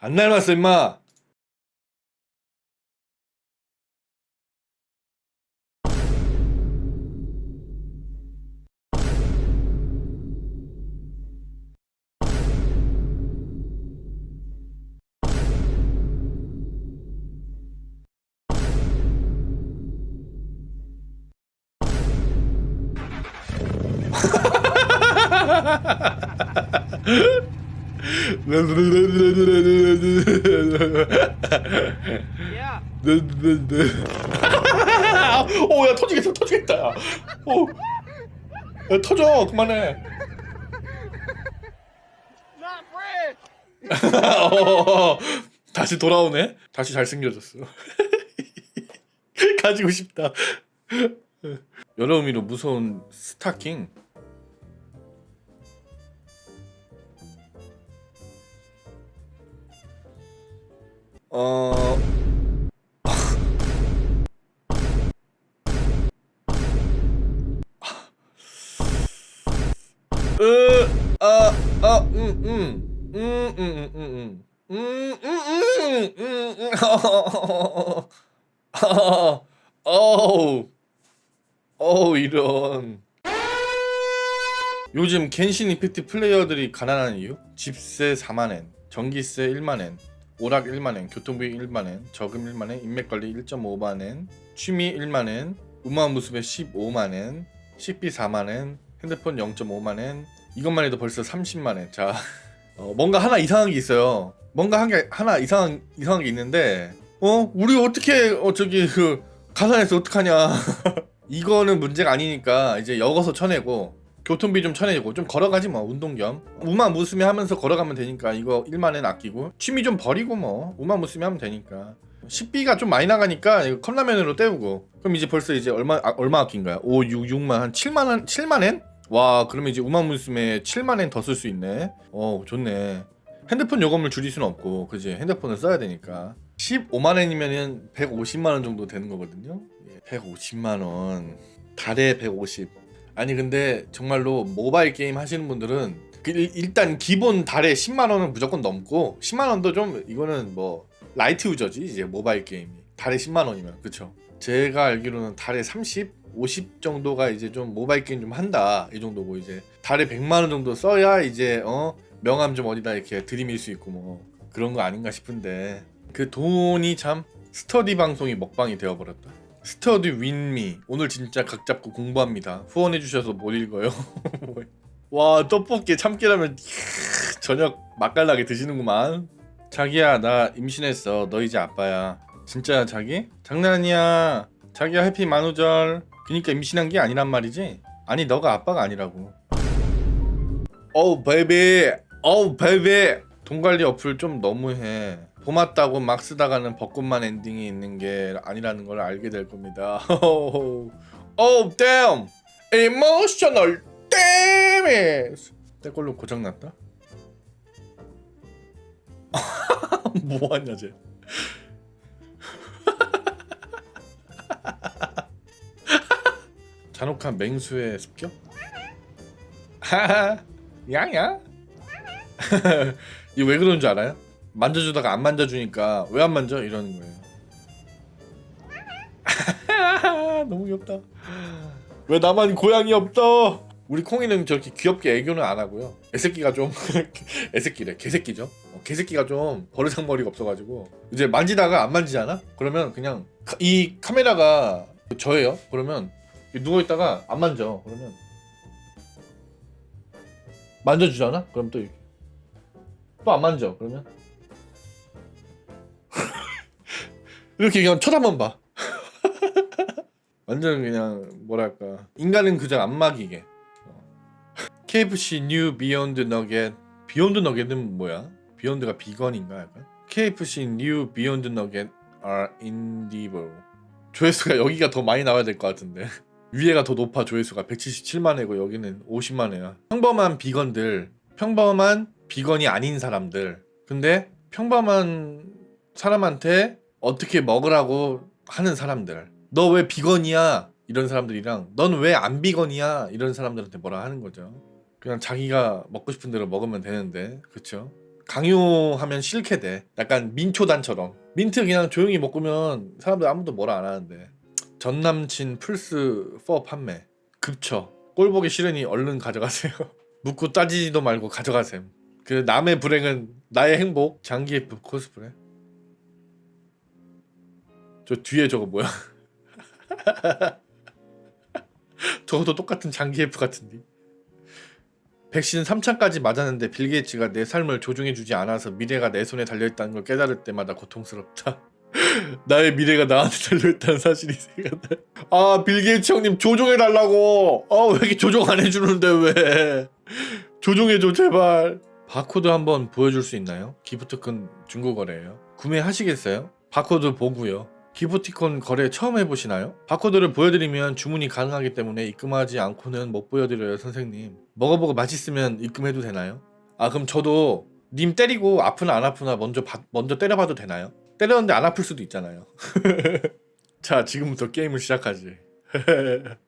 안 닮았어 임마 오야 터지겠다 터지겠다 야. 오. 야 터져 그만해. 어, 다시 돌아오네? 다시 잘생겨졌어. 가지고 싶다. 여러 의미로 무서운 스타킹. 어 어우 이런 요즘 겐신 이펙트 플레이어들이 가난한 이유? 집세 4만엔, 전기세 1만엔, 오락 1만엔, 교통비 1만엔, 저금 1만엔, 인맥관리 1.5만엔, 취미 1만엔, 우마무스베 15만엔, 식비 4만엔, 핸드폰 0.5만엔 이것만 해도 벌써 30만엔. 자 어, 뭔가 하나 이상한 게 있어요. 뭔가 한 게 하나 이상한 이상한 게 있는데 어? 우리 어떻게 어 저기 그 가난해서 어떡하냐. 이거는 문제가 아니니까 이제 역어서 쳐내고 교통비 좀 쳐내고 좀 걸어가지 뭐 운동 겸. 우마 무스미 하면서 걸어가면 되니까 이거 1만엔 아끼고 취미 좀 버리고 뭐 우마 무스미 하면 되니까 식비가 좀 많이 나가니까 컵라면으로 때우고. 그럼 이제 벌써 이제 얼마 아, 얼마 아낀 거야 5, 6, 6만 한 7만 원 7만 엔? 와 그러면 이제 우마 무스미에 7만 엔 더 쓸 수 있네. 어 좋네. 핸드폰 요금을 줄일 수는 없고 그지? 핸드폰을 써야 되니까. 15만 엔이면은 150만 원 정도 되는 거거든요? 150만 원. 달에 150 아니 근데 정말로 모바일 게임 하시는 분들은 그 일- 일단 기본 달에 10만 원은 무조건 넘고 10만 원도 좀 이거는 뭐 라이트 유저지 이제 모바일 게임이. 달에 10만 원이면 그쵸? 제가 알기로는 달에 30, 50 정도가 이제 좀 모바일 게임 좀 한다 이 정도고 이제 달에 100만 원 정도 써야 이제 어? 명함 좀 어디다 이렇게 들이밀 수 있고 뭐 그런 거 아닌가 싶은데 그 돈이 참 스터디 방송이 먹방이 되어버렸다. 스터디 윈미. 오늘 진짜 각 잡고 공부합니다. 후원해 주셔서 못 읽어요. 와 떡볶이 참깨라면 저녁 맛깔나게 드시는구만 자기야 나 임신했어. 너 이제 아빠야. 진짜 자기? 장난 아니야. 자기야 해피 만우절. 그니까 임신한 게 아니란 말이지? 아니 너가 아빠가 아니라고. 어우 베이비. 어우 베이비. 돈 관리 어플 좀 너무해. 고맙다고 막 쓰다가는 벚꽃만 엔딩이 있는 게 아니라는 걸 알게 될 겁니다. 어우 damn. Emotional damage. 내 걸로 고장났다? 뭐하냐 쟤. 잔혹한 맹수의 습격? 하하 이거 왜 그러는 줄 알아요? 만져주다가 안 만져주니까 왜 안 만져? 이러는 거예요. 너무 귀엽다. 왜 나만 고양이 없어? 우리 콩이는 저렇게 귀엽게 애교는 안 하고요. 애새끼가 좀 애새끼래 개새끼죠. 어, 개새끼가 좀 버르장머리가 없어가지고. 이제 만지다가 안 만지잖아? 그러면 그냥 카- 이 카메라가 저예요? 그러면 누워 있다가 안 만져. 그러면 만져주잖아? 그럼 또 이렇게. 또 안 만져 그러면? 이렇게 그냥 쳐다만 봐. 완전 그냥 뭐랄까. 인간은 그저 안 막이게. 어. KFC 뉴 비욘드 너겟. 비욘드 너겟은 뭐야? 비욘드가 비건인가 약간? KFC 뉴 비욘드 너겟 are indivisible 조회수가 여기가 더 많이 나와야 될 것 같은데. 위에가 더 높아 조회수가. 177만 회고 여기는 50만 회야. 평범한 비건들. 평범한 비건이 아닌 사람들. 근데 평범한 사람한테 어떻게 먹으라고 하는 사람들. 너 왜 비건이야? 이런 사람들이랑 넌 왜 안 비건이야? 이런 사람들한테 뭐라 하는 거죠. 그냥 자기가 먹고 싶은 대로 먹으면 되는데. 그쵸 강요하면 싫게 돼. 약간 민초단처럼. 민트 그냥 조용히 먹으면 사람들 아무도 뭐라 안 하는데. 전 남친 플스 4 판매. 급처. 꼴 보기 싫으니 얼른 가져가세요. 묻고 따지지도 말고 가져가셈. 그 남의 불행은 나의 행복. 장기예프 코스프레. 저 뒤에 저거 뭐야? 저것도 똑같은 장기예프 같은데. 백신 3차까지 맞았는데 빌 게이츠가 내 삶을 조종해주지 않아서 미래가 내 손에 달려있다는 걸 깨달을 때마다 고통스럽다. 나의 미래가 나한테 달려있다는 사실이 생각나. 아, 빌 게이츠 형님 조종해달라고. 아, 왜 이렇게 조종 안 해주는데 왜? 조종해줘 제발. 바코드 한번 보여줄 수 있나요? 기프트콘 중고거래예요. 구매하시겠어요? 바코드 보고요. 기프티콘 거래 처음 해보시나요? 바코드를 보여드리면 주문이 가능하기 때문에 입금하지 않고는 못 보여드려요 선생님 먹어보고 맛있으면 입금해도 되나요? 아 그럼 저도 님 때리고 아프나 안 아프나 먼저 봐- 먼저 때려봐도 되나요? 때렸는데 안 아플 수도 있잖아요 자 지금부터 게임을 시작하지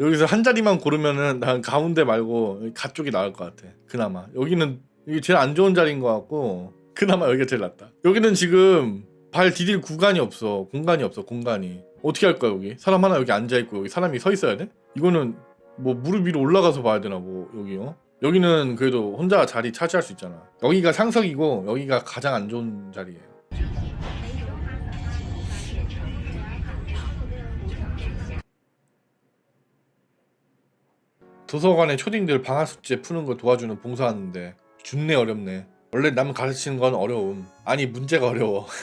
여기서 한 자리만 고르면은 난 가운데 말고 가쪽이 나을 것 같아 그나마 여기는 이게 제일 안 좋은 자리인 것 같고 그나마 여기가 제일 낫다 여기는 지금 발 디딜 구간이 없어. 공간이 없어 공간이. 어떻게 할 거야 여기? 사람 하나 여기 앉아 있고 여기 사람이 서 있어야 돼? 이거는 뭐 무릎 위로 올라가서 봐야 되나 뭐 여기요 여기는 그래도 혼자 자리 차지할 수 있잖아. 여기가 상석이고 여기가 가장 안 좋은 자리예요. 도서관에 초딩들 방학 숙제 푸는 거 도와주는 봉사하는데 준내 어렵네 원래 남 가르치는 건 어려움 아니 문제가 어려워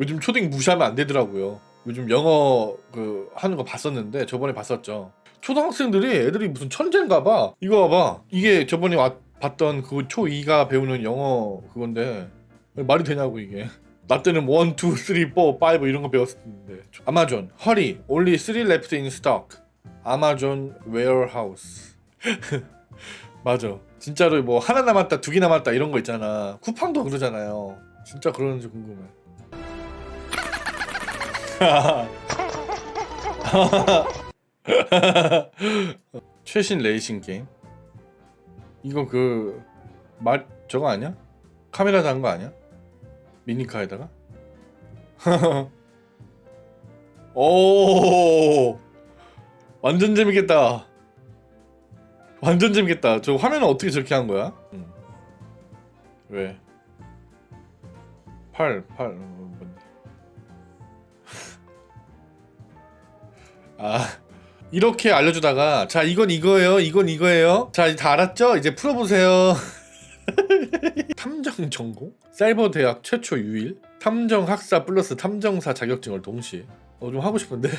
요즘 초딩 무시하면 안 되더라고요. 요즘 영어 그 하는 거 봤었는데 저번에 봤었죠. 초등학생들이 애들이 무슨 천재인가 봐. 이거 봐봐. 이게 저번에 와, 봤던 그 초2가 배우는 영어 그건데 말이 되냐고 이게. 나 때는 1, 2, 3, 4, 5 이런 거 배웠었는데. 아마존, 허리, only 3 left in stock. 아마존 웨어하우스. 맞아. 진짜로 뭐 하나 남았다, 두 개 남았다 이런 거 있잖아. 쿠팡도 그러잖아요. 진짜 그러는지 궁금해. 최신 레이싱 게임. 이거 그 말 저거 아니야? 카메라 단 거 아니야? 미니카에다가? 오 완전 재밌겠다. 완전 재밌겠다. 저 화면은 어떻게 저렇게 한 거야? 응. 왜? 8, 8, 어, 뭔데? 아, 이렇게 알려주다가, 자, 이건 이거예요, 이건 이거예요. 자, 다 알았죠? 이제 풀어보세요. 탐정 전공? 사이버 대학 최초 유일? 탐정 학사 플러스 탐정사 자격증을 동시에. 어, 좀 하고 싶은데?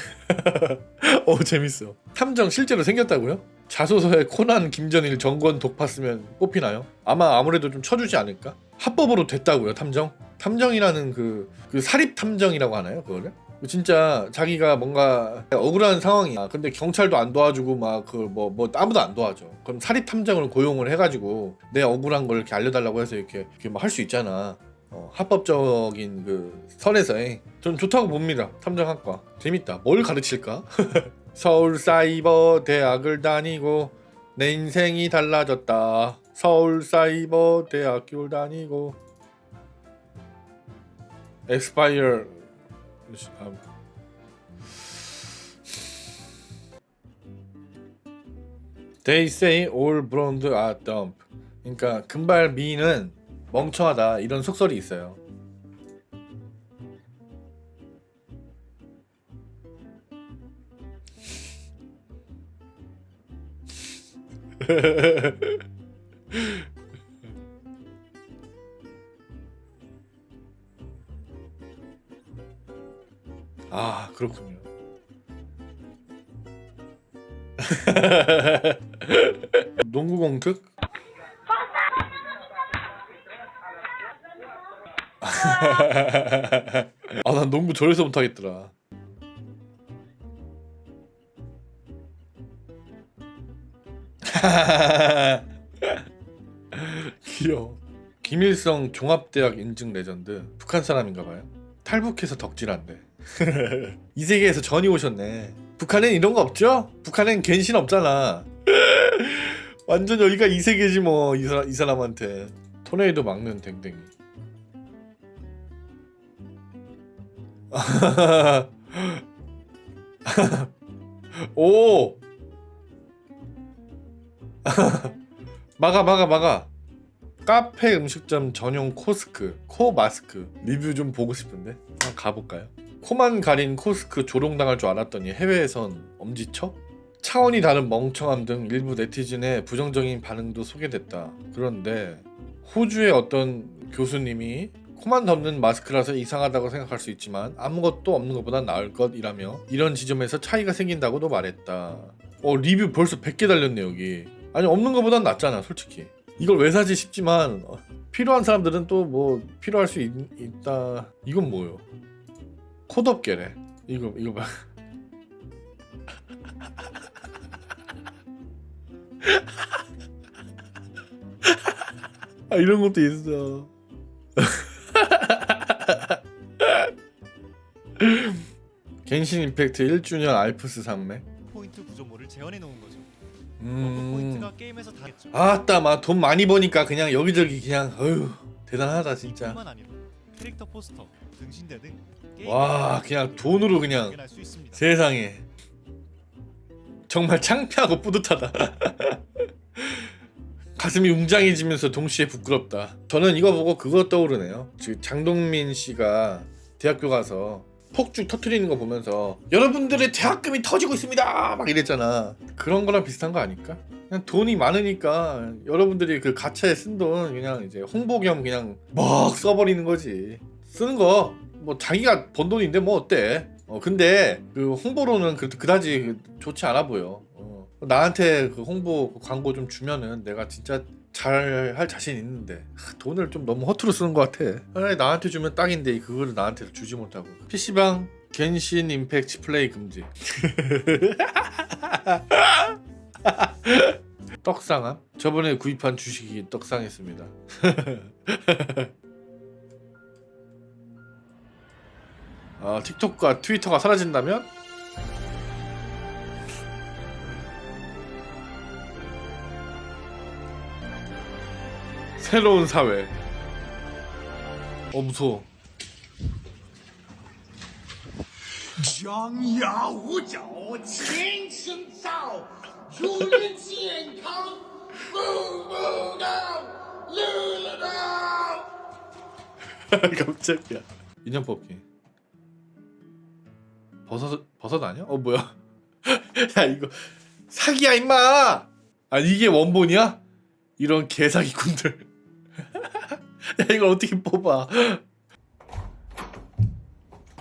어, 재밌어. 탐정 실제로 생겼다고요? 자소서에 코난, 김전일, 정권, 독파 쓰면 뽑히나요? 아마 아무래도 좀 쳐주지 않을까? 합법으로 됐다고요, 탐정? 탐정이라는 그, 그 사립 탐정이라고 하나요, 그거를? 진짜 자기가 뭔가 억울한 상황이야. 근데 경찰도 안 도와주고 막 그뭐뭐 아무도 안 도와줘. 그럼 사립 탐정을 고용을 해가지고 내 억울한 걸 이렇게 알려달라고 해서 이렇게, 이렇게 뭐할수 있잖아. 어, 합법적인 그 선에서의 전 좋다고 봅니다. 탐정학과 재밌다. 뭘 가르칠까? 서울 사이버 대학을 다니고 내 인생이 달라졌다. 서울 사이버 대학교를 다니고 엑스파이어 아, They say all blonde are dumb. 그러니까 금발 미인은 멍청하다 이런 속설이 있어요. 아 그렇군요. 농구 공특? 아 난 농구 저래서 못하겠더라. 김일성 종합대학 인증 레전드 북한 사람인가봐요. 탈북해서 덕질한대. 이 세계에서 전이 오셨네. 북한엔 이런 거 없죠? 북한엔 갱신 없잖아. 완전 여기가 이 세계지 뭐이 사람 이 사람한테 토네이도 막는 댕댕이. 오 막아 막아 막아 카페 음식점 전용 코스크 코 마스크 리뷰 좀 보고 싶은데 한번 가볼까요? 코만 가린 코스크 조롱당할 줄 알았더니 해외에선 엄지척? 차원이 다른 멍청함 등 일부 네티즌의 부정적인 반응도 소개됐다. 그런데 호주의 어떤 교수님이 코만 덮는 마스크라서 이상하다고 생각할 수 있지만 아무것도 없는 것보다 나을 것이라며 이런 지점에서 차이가 생긴다고도 말했다. 어 리뷰 벌써 100개 달렸네 여기. 아니 없는 것보단 낫잖아 솔직히. 이걸 왜 사지 싶지만 어, 필요한 사람들은 또 뭐 필요할 수 있, 있다. 이건 뭐요? 코덮개래. 이거 이거 봐. 아 이런 것도 있어. 겐신 임팩트 1주년 알프스 산맥. 포인트 구조물을 재현해 놓은. 그 음. 포인트가 게임에서 다겠죠. 아따 마돈 많이 버니까 그냥 여기저기 그냥 어휴 대단하다 진짜. 뿐만 아니라 캐릭터 포스터, 등신대 등와 그냥 돈으로 그냥 발견할 수 있습니다. 세상에 정말 창피하고 뿌듯하다. 가슴이 웅장해지면서 동시에 부끄럽다. 저는 이거 보고 그거 떠오르네요. 즉 장동민 씨가 대학교 가서 폭죽 터트리는 거 보면서 여러분들의 대학금이 터지고 있습니다. 막 이랬잖아. 그런 거랑 비슷한 거 아닐까? 그냥 돈이 많으니까 여러분들이 그 가차에 쓴 돈 그냥 이제 홍보 겸 그냥 막 써버리는 거지. 쓰는 거 뭐 자기가 번 돈인데 뭐 어때? 어 근데 그 홍보로는 그 그다지 그 좋지 않아 보여. 어, 나한테 그 홍보 그 광고 좀 주면은 내가 진짜 잘 할 자신 있는데 하, 돈을 좀 너무 허투루 쓰는 것 같아. 차라리 나한테 주면 딱인데 그거를 나한테 주지 못하고. PC방 겐신 임팩트 플레이 금지. 떡상함? 저번에 구입한 주식이 떡상했습니다. 아, 틱톡과 트위터가 사라진다면? 새로운 사회. 어 무서워. 갑자기야 인형 뽑기. 버섯 버섯 아니야? 어 뭐야? 야 이거 사기야 임마. 아 이게 원본이야? 이런 개사기꾼들. 야 이걸 어떻게 뽑아?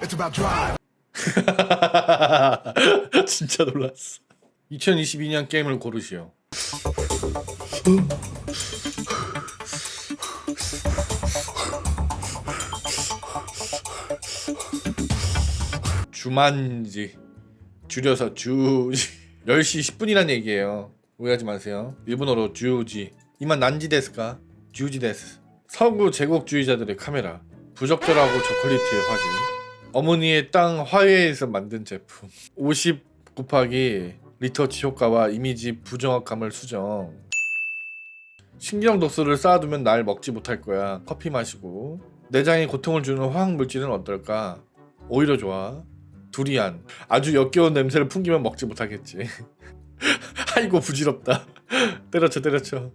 It's about drive. 진짜 놀랐어. 2022년 게임을 고르시오. 주만지 줄여서 주지 10시 10분이란 얘기예요. 오해하지 마세요. 일본어로 주지 이만 난지 데스까? 주지 데스. 서구 제국주의자들의 카메라. 부적절하고 저퀄리티의 화질. 어머니의 땅 화훼에서 만든 제품. 50 곱하기 리터치 효과와 이미지 부정확함을 수정. 신경 독소를 쌓아두면 날 먹지 못할 거야. 커피 마시고. 내장에 고통을 주는 화학 물질은 어떨까? 오히려 좋아. 두리안. 아주 역겨운 냄새를 풍기면 먹지 못하겠지 아이고 부질없다 때려쳐 때려쳐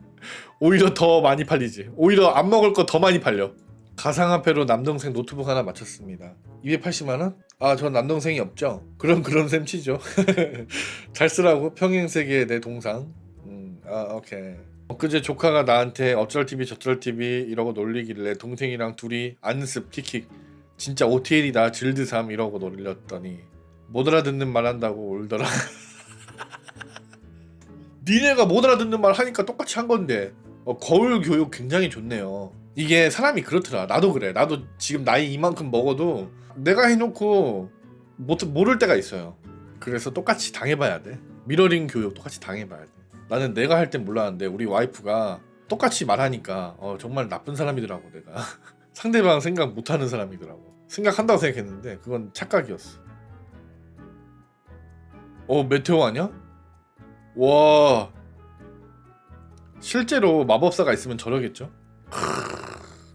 오히려 더 많이 팔리지 오히려 안 먹을 거 더 많이 팔려 가상화폐로 남동생 노트북 하나 맞췄습니다. 280만 원? 아, 저 남동생이 없죠. 그럼 그런 셈 치죠. 잘 쓰라고 평행 세계의 내 동상. 음, 아, 오케이. 엊그제 조카가 나한테 어쩔 TV 저쩔 TV 이러고 놀리길래 동생이랑 둘이 안습 킥킥 진짜 OTL이다 질드삼 이러고 놀렸더니 못 알아듣는 말 한다고 울더라. 니네가 못 알아듣는 말 하니까 똑같이 한 건데 어, 거울 교육 굉장히 좋네요. 이게 사람이 그렇더라. 나도 그래. 나도 지금 나이 이만큼 먹어도 내가 해놓고 못, 모를 때가 있어요. 그래서 똑같이 당해봐야 돼. 미러링 교육 똑같이 당해봐야 돼. 나는 내가 할 땐 몰랐는데 우리 와이프가 똑같이 말하니까 어, 정말 나쁜 사람이더라고 내가. 상대방 생각 못하는 사람이더라고. 생각한다고 생각했는데 그건 착각이었어. 어 메테오 아니야? 와 실제로 마법사가 있으면 저러겠죠?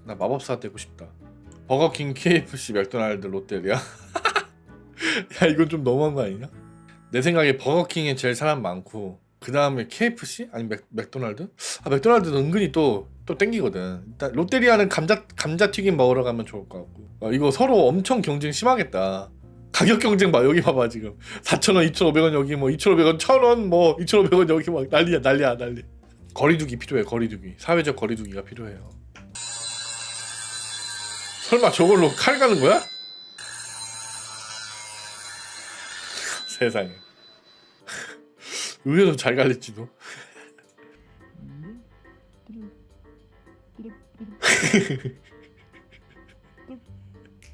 나 마법사 되고 싶다. 버거킹, KFC, 맥도날드, 롯데리아. 야 이건 좀 너무한 거 아니냐? 내 생각에 버거킹에 제일 사람 많고 그 다음에 KFC 아니 맥, 맥도날드? 아 맥도날드는 은근히 또또 땡기거든. 일단 롯데리아는 감자 감자 튀김 먹으러 가면 좋을 것 같고. 아, 이거 서로 엄청 경쟁 심하겠다. 가격 경쟁 봐 여기 봐봐 지금 4,000원, 2,500원 여기 뭐 2,500원, 1,000원 뭐 2,500원 여기 막 난리야 난리야 난리. 거리두기 필요해 거리두기 사회적 거리두기가 필요해요. 설마 저걸로 칼 가는 거야? 세상에. 의외로 잘 갈릴지도.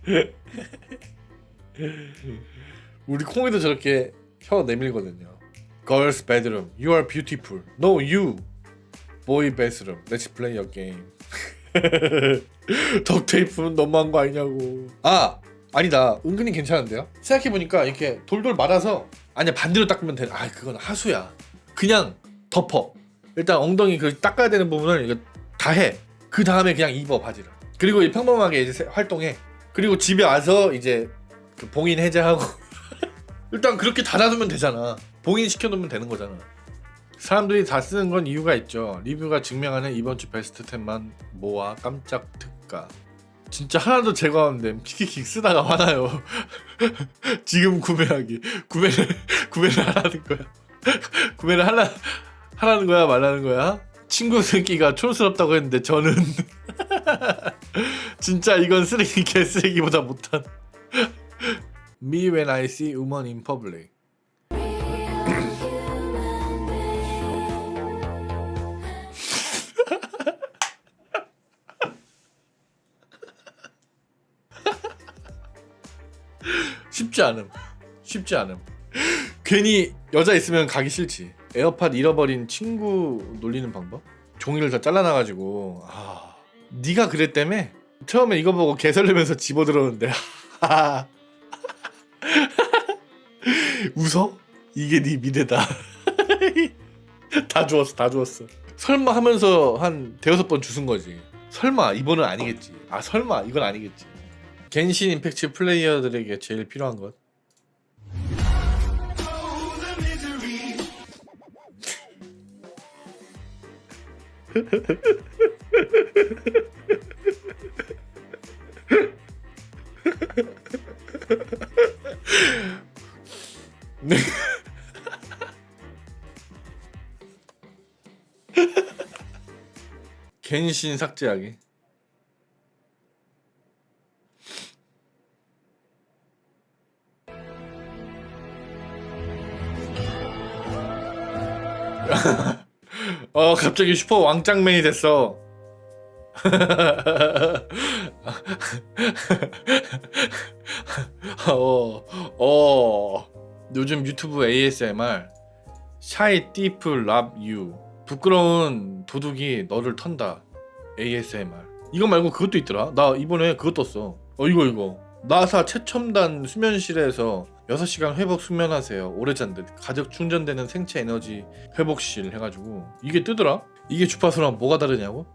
우리 콩이도 저렇게 혀 내밀거든요. Girls bedroom, you are beautiful. No, you. Boy bathroom, let's play a game. 덕테이프는 너무한 거 아니냐고. 아 아니다. 은근히 괜찮은데요? 생각해 보니까 이렇게 돌돌 말아서 아니야 반대로 닦으면 돼. 아 그건 하수야. 그냥 덮어. 일단 엉덩이 그 닦아야 되는 부분을 이거 다 해. 그 다음에 그냥 입어 바지를. 그리고 이 평범하게 이제 세- 활동해. 그리고 집에 와서 이제 그 봉인 해제하고 일단 그렇게 닫아두면 되잖아. 봉인 시켜놓으면 되는 거잖아. 사람들이 다 쓰는 건 이유가 있죠. 리뷰가 증명하는 이번 주 베스트 10만 모아 깜짝 특가. 진짜 하나도 제거 안 됨. 키키킥 쓰다가 화나요. 지금 구매하기. 구매를 구매를 하라는 거야. 구매를 하라 하라는 거야 말라는 거야? 친구 새끼가 촌스럽다고 했는데 저는 진짜 이건 쓰레기 개쓰레기보다 못한 Me when I see woman in public. 쉽지 않음. 쉽지 않음. 괜히 여자 있으면 가기 싫지. 에어팟 잃어버린 친구 놀리는 방법? 종이를 다 잘라놔가지고. 아 네가 그랬다며? 처음에 이거 보고 개설르면서 집어들었는데 웃어? 이게 네 미래다. 다 주웠어 다 주웠어. 설마 하면서 한 대여섯 번 주순 거지. 설마 이번은 아니겠지. 아 설마 이건 아니겠지. 겐신 임팩트 플레이어들에게 제일 필요한 것 네. 겐신 삭제하기. 어 갑자기 슈퍼 왕짱맨이 됐어. 어, 어. 요즘 유튜브 ASMR 샤이 띠프 랍유. 부끄러운 도둑이 너를 턴다. ASMR 이거 말고 그것도 있더라. 나 이번에 그거 떴어. 어 이거 이거. 나사 최첨단 수면실에서 6시간 회복 수면하세요. 오래 잔 듯. 가득 충전되는 생체 에너지 회복실 해가지고. 이게 뜨더라? 이게 주파수랑 뭐가 다르냐고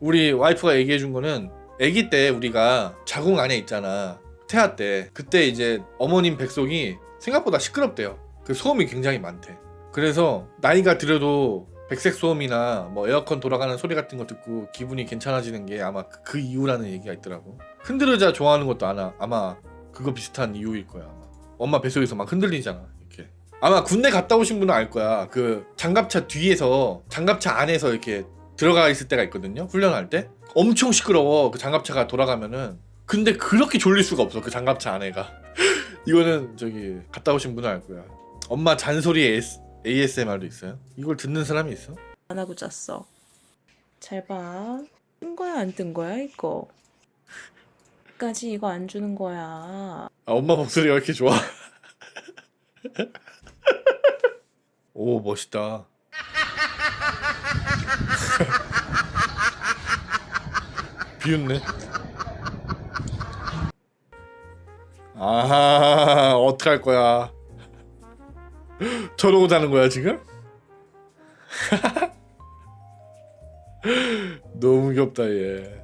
우리 와이프가 얘기해 준 거는 아기 때 우리가 자궁 안에 있잖아. 태아 때. 그때 이제 어머님 뱃속이 생각보다 시끄럽대요. 그 소음이 굉장히 많대. 그래서 나이가 들어도 백색 소음이나 뭐 에어컨 돌아가는 소리 같은 거 듣고 기분이 괜찮아지는 게 아마 그- 그 이유라는 얘기가 있더라고. 흔들어자 좋아하는 것도 아마, 아마 그거 비슷한 이유일 거야 아마. 엄마 뱃속에서 막 흔들리잖아 이렇게. 아마 군대 갔다 오신 분은 알 거야. 그 장갑차 뒤에서 장갑차 안에서 이렇게 들어가 있을 때가 있거든요 훈련할 때 엄청 시끄러워 그 장갑차가 돌아가면은 근데 그렇게 졸릴 수가 없어 그 장갑차 안에가 이거는 저기 갔다 오신 분은 알 거야 엄마 잔소리 AS, ASMR도 있어요 이걸 듣는 사람이 있어? 안 하고 잤어. 잘 봐. 뜬 거야 안 뜬 거야 이거. 까지 이거 안 주는 거야. 아 엄마 목소리가 왜 이렇게 좋아 오 멋있다 비웃네 아하 어떡할 거야 저러고 자는 거야 지금? 너무 귀엽다 얘.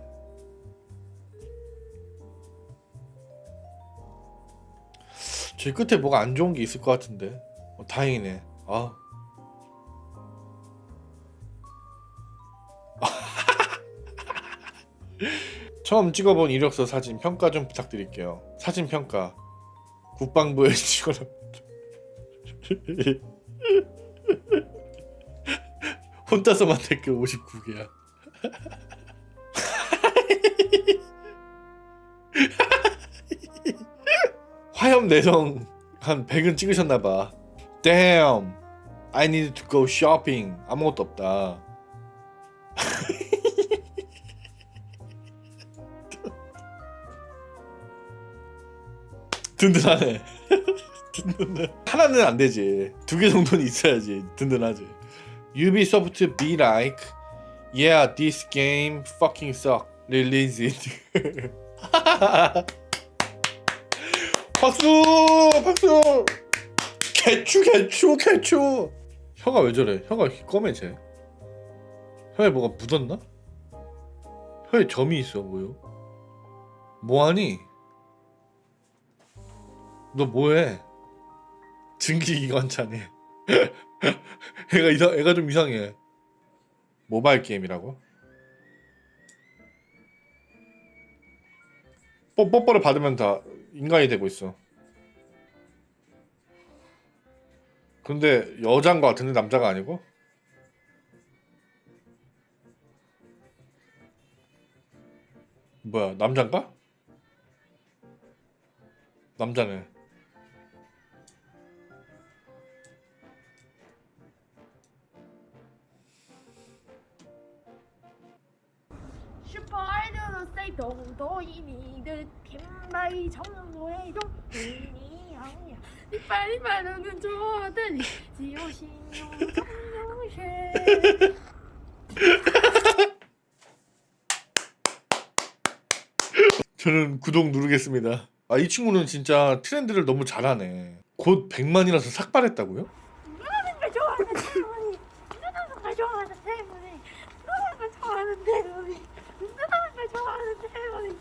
저 끝에 뭐가 안 좋은 게 있을 것 같은데. 어, 다행이네. 아. 처음 찍어본 이력서 사진 평가 좀 부탁드릴게요. 사진 평가 국방부에 찍어라. 혼자서만 댓글 59개야. 화염 내성 한 100은 찍으셨나 봐. Damn, I need to go shopping. 아무것도 없다. 든든하네. 든든해. 하나는 안 되지. 두 개 정도는 있어야지. 든든하지. Ubisoft be like, yeah, this game fucking suck. Release it. 박수! 박수! 개추 개추 개추! 혀가 왜 저래? 혀가 검해져. 혀에 뭐가 묻었나? 혀에 점이 있어 뭐요? 뭐하니? 너 뭐해? 증기기관차네. 애가 이상, 애가 좀 이상해. 모바일 게임이라고? 뽀, 뽀뽀를 받으면 다 인간이 되고 있어. 근데 여자인 것 같은데 남자가 아니고? 뭐야 남잔가? 남자네. 도도이니들 빈바이 정도의 동이니 아니야 이빨이 마르는 조아들이 지오신용 정용쉐 저는 구독 누르겠습니다. 아 이 친구는 진짜 트렌드를 너무 잘하네. 곧 100만이라서 삭발했다고요? 누나는 걸 좋아하는 때문에 누나는 걸 좋아하는 때문에 누나는 걸 좋아하는 때문에 누나는 걸 좋아하는 때문에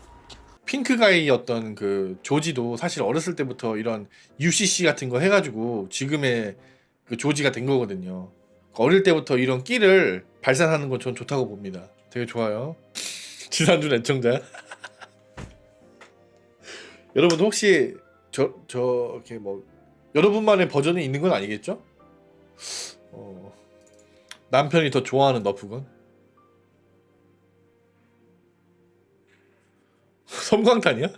핑크가이였던 그 조지도 사실 어렸을 때부터 이런 UCC 같은 거 해가지고 지금의 그 조지가 된 거거든요. 어릴 때부터 이런 끼를 발산하는 건 전 좋다고 봅니다. 되게 좋아요. 지난주 애청자. 여러분 혹시 저 저렇게 뭐 여러분만의 버전이 있는 건 아니겠죠? 어, 남편이 더 좋아하는 너프건? 섬광탄이야?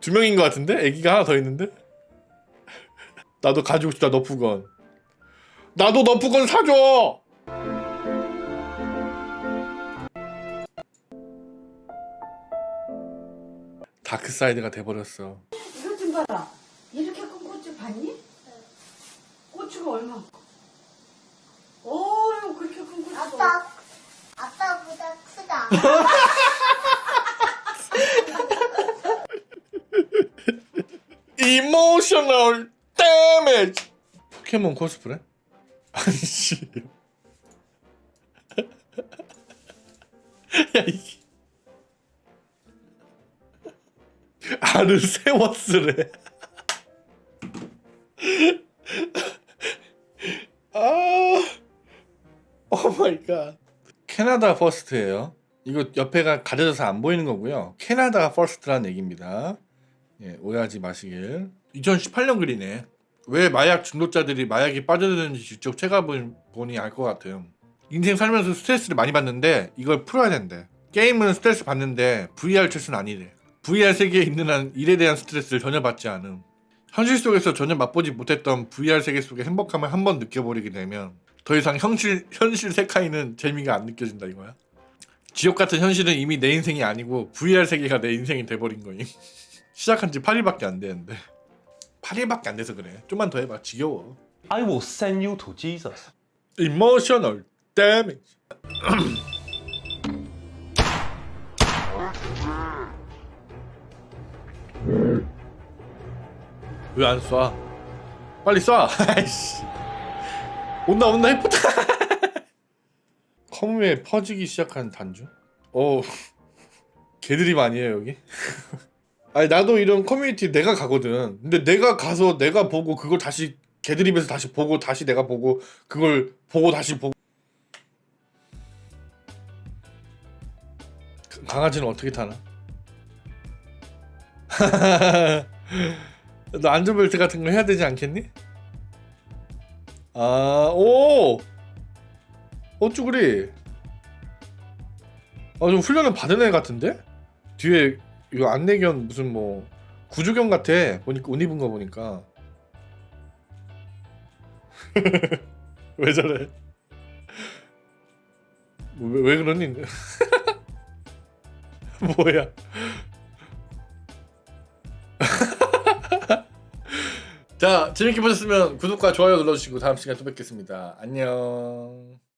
두 명인 것 같은데? 애기가 하나 더 있는데? 나도 가지고 싶다 너프건 나도 너프건 사줘! 다크 사이드가 돼버렸어 이거 좀 봐라. 이렇게 큰 고추 봤니? 고추가 얼마? 어유 그렇게 큰 고추. 아빠, 아빠보다 크다. 이모셔널 데미지 포켓몬 코스프레? 아니 씨 야 이게 아르세워스래 아 오 마이 갓 캐나다 퍼스트예요 이거 옆에가 가려져서 안 보이는 거고요 캐나다가 퍼스트라는 얘기입니다 예, 오해하지 마시길. 2018년 글이네. 왜 마약 중독자들이 마약에 빠져드는지 직접 체감을 보니 알 것 같아요. 인생 살면서 스트레스를 많이 받는데 이걸 풀어야 된대. 게임은 스트레스 받는데 VR 최소는 아니래. VR 세계에 있는 한 일에 대한 스트레스를 전혀 받지 않음. 현실 속에서 전혀 맛보지 못했던 VR 세계 속의 행복함을 한 번 느껴버리게 되면 더 이상 현실 현실 세카이는 재미가 안 느껴진다 이거야. 지옥 같은 현실은 이미 내 인생이 아니고 VR 세계가 내 인생이 돼버린 거임. 시작한 지 8일밖에 안 되는데 8일밖에 안 돼서 그래 좀만 더 해봐 지겨워 I will send you to Jesus. 이모 왜 안 쏴? 빨리 쏴! 아이씨 온다 온다 해포다 커뮤에 퍼지기 시작한 단주? 어 개드립 아니에요 여기? 아니 나도 이런 커뮤니티 내가 가거든 근데 내가 가서 내가 보고 그걸 다시 개드립에서 다시 보고 다시 내가 보고 그걸 보고 다시 보고 그 강아지는 어떻게 타나? 너 안전벨트 같은 거 해야 되지 않겠니? 아, 오! 어, 쭈구리. 아, 좀 훈련을 받은 애 같은데? 뒤에 이거 안내견 무슨 뭐 구조견 같아. 보니까 옷 입은 거 보니까. 왜 저래? 뭐, 왜, 왜 그러니? 뭐야? 자 재밌게 보셨으면 구독과 좋아요 눌러주시고 다음 시간에 또 뵙겠습니다. 안녕.